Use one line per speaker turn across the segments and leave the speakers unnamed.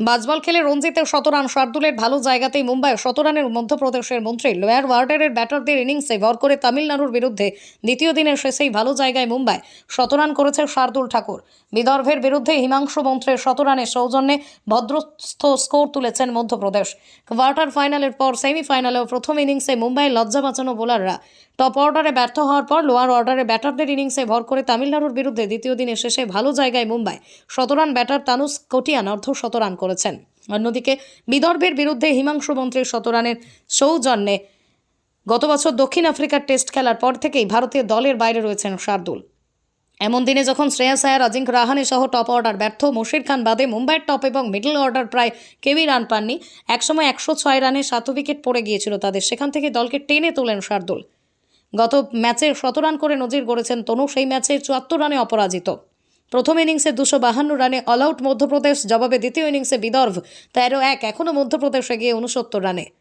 Bazball খেলে রঞ্জিতের শতরান শার্দুলের ভালো জায়গাতেই মুম্বাই শতরানের মধ্যপ্রদেশের মন্ত্রী লোয়ার ওয়ার্ডারের ব্যাটারদের ইনিংসে ভর করে তামিলনাড়ুর বিরুদ্ধে দ্বিতীয় দিনের শেষেই ভালো জায়গায় মুম্বাই শতরান করেছে শার্দুল ঠাকুর। বিদর্ভের বিরুদ্ধে হিমাংশু মন্ত্রের শতরানের সৌজন্যে ভদ্রস্থ স্কোর তুলেছেন মধ্যপ্রদেশ। কোয়ার্টার ফাইনালের পর সেমিফাইনালেও প্রথম ইনিংসে মুম্বাইয়ের লজ্জা বাঁচানো বোলাররা টপ অর্ডারে ব্যর্থ হওয়ার পর লোয়ার অর্ডারে ব্যাটারদের ইনিংসে ভর করে তামিলনাড়ুর বিরুদ্ধে দ্বিতীয় দিনের শেষে ভালো জায়গায় মুম্বাই। শতরান ব্যাটার তানুস কটিয়ান অর্ধ শতরান করেছেন। অন্যদিকে বিদর্ভের বিরুদ্ধে হিমাংশু মন্ত্রীর শতরানের সৌজন্যে গত বছর দক্ষিণ আফ্রিকার টেস্ট খেলার পর থেকেই ভারতীয় দলের বাইরে রয়েছেন শার্দুল। এমন দিনে যখন শ্রেয়াস আয়ার অজিঙ্ক রাহানে সহ টপ অর্ডার ব্যর্থ, মশির খান বাদে মুম্বাইয়ের টপ এবং মিডল অর্ডার প্রায় কেউই রান পাননি। একসময় একশো ছয় রানে সাত উইকেট পড়ে গিয়েছিল তাদের। সেখান থেকে দলকে টেনে তোলেন শার্দুল। গত ম্যাচে শত রান করে নজির গড়েছেন তনু, সেই ম্যাচে চুয়াত্তর রানে অপরাজিত। প্রথম ইনিংসে দুশো বাহান্ন রানে অলআউট মধ্যপ্রদেশ, জবাবে দ্বিতীয় ইনিংসে বিদর্ভ, তেরো এক, এখনও মধ্যপ্রদেশে গিয়ে উনসত্তর রানে।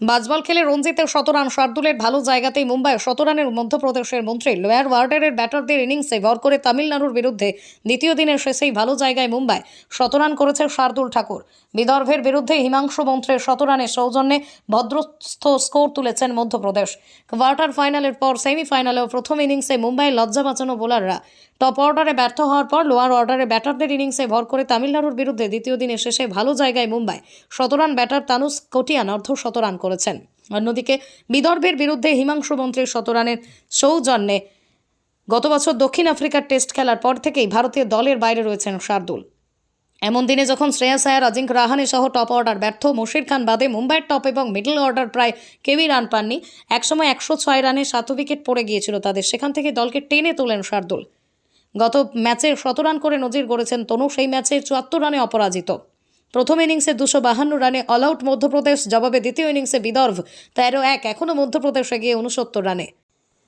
বাজবল খেলে রঞ্জিতের শতরান শার্দুলের ভালো জায়গাতেই মুম্বাই শতরানের মধ্যপ্রদেশের মন্ত্রী লোয়ার ওয়ার্ডারের ব্যাটারদের ইনিংসে ভর করে তামিলনাড়ুর বিরুদ্ধে দ্বিতীয় দিনের শেষেই ভালো জায়গায় মুম্বাই শতরান করেছে শার্দুল ঠাকুর। বিদর্ভের বিরুদ্ধে হিমাংশু মন্ত্রের শতরানের সৌজন্যে ভদ্রস্থ স্কোর তুলেছেন মধ্যপ্রদেশ। কোয়ার্টার ফাইনালের পর সেমিফাইনালেও প্রথম ইনিংসে মুম্বাইয়ের লজ্জা বাঁচানো বোলাররা। টপ অর্ডারে ব্যর্থ হওয়ার পর লোয়ার অর্ডারে ব্যাটারদের ইনিংসে ভর করে তামিলনাড়ুর বিরুদ্ধে দ্বিতীয় দিনের শেষে ভালো জায়গায় মুম্বাই। শতরান ব্যাটার তানুস কটিয়ান, অর্ধ শতরান করেছেন। অন্যদিকে, বিদর্ভের বিরুদ্ধে হিমাংশু মন্ত্রীর শতরানের সৌজন্যে গত বছর দক্ষিণ আফ্রিকার টেস্ট খেলার পর থেকেই ভারতীয় দলের বাইরে রয়েছেন শার্দুল। এমন দিনে যখন শ্রেয়াস আয়ার অজিঙ্ক রাহানে সহ টপ অর্ডার ব্যর্থ, মশির খান বাদে মুম্বাইয়ের টপ এবং মিডল অর্ডার প্রায় কেউই রান পাননি, একসময় একশো ছয় রানে সাত উইকেট পড়ে গিয়েছিল তাদের। সেখান থেকে দলকে টেনে তোলেন শার্দুল। গত ম্যাচে শত রান করে নজির গড়েছেন তনু, সেই ম্যাচে চুয়াত্তর রানে অপরাজিত। প্রথম ইনিংসে দুশো বাহান্ন রানে অলআউট মধ্যপ্রদেশ, জবাবে দ্বিতীয় ইনিংসে বিদর্ভ, তেরো এক এখনও মধ্যপ্রদেশ এগিয়ে উনসত্তর রানে।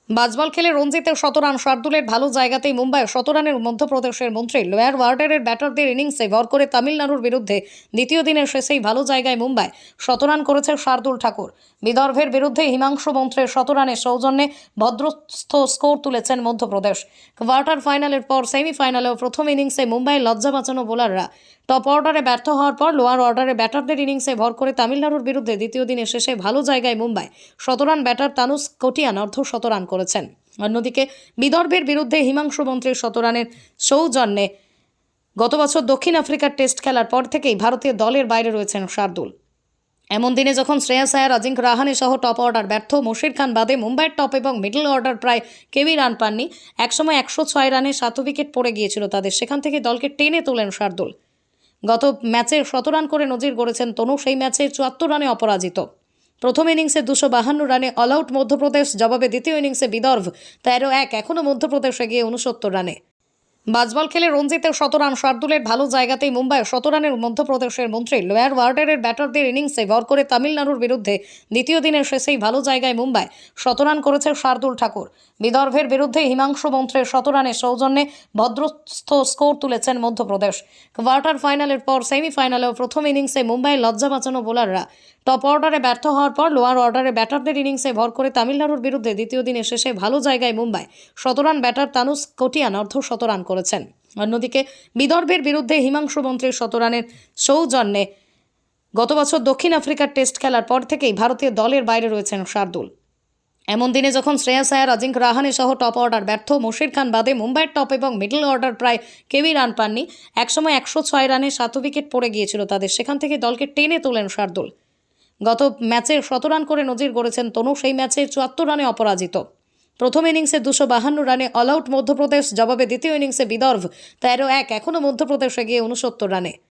বাজবল খেলে রঞ্জিতের শতরান শার্দুলের ভালো জায়গাতেই মুম্বাই শতরানের মধ্যপ্রদেশের মন্ত্রী লোয়ার ওয়ার্ডারের ব্যাটারদের ইনিংসে ভর করে তামিলনাড়ুর বিরুদ্ধে দ্বিতীয় দিনের শেষেই ভালো জায়গায় মুম্বাই শতরান করেছে শার্দুল ঠাকুর। বিদর্ভের বিরুদ্ধে হিমাংশু মন্ত্রের শতরানের সৌজন্যে ভদ্রস্থ স্কোর তুলেছেন মধ্যপ্রদেশ। কোয়ার্টার ফাইনালের পর সেমিফাইনালেও প্রথম ইনিংসে মুম্বাইয়ের লজ্জা বাঁচানো বোলাররা টপ অর্ডারে ব্যর্থ হওয়ার পর লোয়ার অর্ডারে ব্যাটারদের ইনিংসে ভর করে তামিলনাড়ুর বিরুদ্ধে দ্বিতীয় দিনের শেষে ভালো জায়গায় মুম্বাই শতরান ব্যাটার তানুস কটিয়ান অর্ধ শতরান করেছেন। অন্যদিকে বিদর্ভের বিরুদ্ধে হিমাংশু মন্ত্রীর শতরানের সৌজন্যে গত বছর দক্ষিণ আফ্রিকার টেস্ট খেলার পর থেকেই ভারতীয় দলের বাইরে রয়েছেন শার্দুল। এমন দিনে যখন শ্রেয়াস আয়ার অজিঙ্ক রাহানে সহ টপ অর্ডার ব্যর্থ, মশির খান বাদে মুম্বাইয়ের টপ এবং মিডল অর্ডার প্রায় কেউই রান পাননি। একসময় একশো ছয় রানে সাত উইকেট পড়ে গিয়েছিল তাদের। সেখান থেকে দলকে টেনে তোলেন শার্দুল। গত ম্যাচে শত রান করে নজির গড়েছেন তনু। সেই ম্যাচে চুয়াত্তর রানে অপরাজিত। প্রথম ইনিংসে দুশো বাহান্ন রানে অলআউট মধ্যপ্রদেশ, জবাবে দ্বিতীয় ইনিংসে বিদর্ভ, তেরো এক এখনও মধ্যপ্রদেশ এগিয়ে উনসত্তর রানে। বাজবল খেলে রঞ্জিতের শতরান শার্দুলের ভালো জায়গাতেই মুম্বাই শতরানের মধ্যপ্রদেশের মন্ত্রী লোয়ার ওয়ার্ডারের ব্যাটারদের ইনিংসে ভর করে তামিলনাড়ুর বিরুদ্ধে দ্বিতীয় দিনের শেষেই ভালো জায়গায় মুম্বাই শতরান করেছে শার্দুল ঠাকুর। বিদর্ভের বিরুদ্ধে হিমাংশু মন্ত্রের শতরানের সৌজন্যে ভদ্রস্থ স্কোর তুলেছেন মধ্যপ্রদেশ। কোয়ার্টার ফাইনালের পর সেমিফাইনালেও প্রথম ইনিংসে মুম্বাইয়ের লজ্জা বাঁচানো বোলাররা টপ অর্ডারে ব্যর্থ হওয়ার পর লোয়ার অর্ডারে ব্যাটারদের ইনিংসে ভর করে তামিলনাড়ুর বিরুদ্ধে দ্বিতীয় দিনের শেষে ভালো জায়গায় মুম্বাই শতরান ব্যাটার তানুস কটিয়ান অর্ধ শতরান করেছেন। অন্যদিকে, বিদর্ভের বিরুদ্ধে হিমাংশু মন্ত্রীর শতরানের সৌজন্যে গত বছর দক্ষিণ আফ্রিকার টেস্ট খেলার পর থেকেই ভারতীয় দলের বাইরে রয়েছেন শার্দুল। এমন দিনে যখন শ্রেয়াস আয়ার অজিঙ্ক রাহানে সহ টপ অর্ডার ব্যর্থ, মশির খান বাদে মুম্বাইয়ের টপ এবং মিডল অর্ডার প্রায় কেউই রান পাননি, একসময় একশো ছয় রানে সাত উইকেট পড়ে গিয়েছিল তাদের। সেখান থেকে দলকে টেনে তোলেন শার্দুল। গত ম্যাচে শত রান করে নজির গড়েছেন তনু, সেই ম্যাচে চুয়াত্তর রানে অপরাজিত। প্রথম ইনিংসে দুশো বাহান্ন রানে অলআউট মধ্যপ্রদেশ, জবাবে দ্বিতীয় ইনিংসে বিদর্ভ, তেরো এক, এখনও মধ্যপ্রদেশ এগিয়ে উনসত্তর রানে।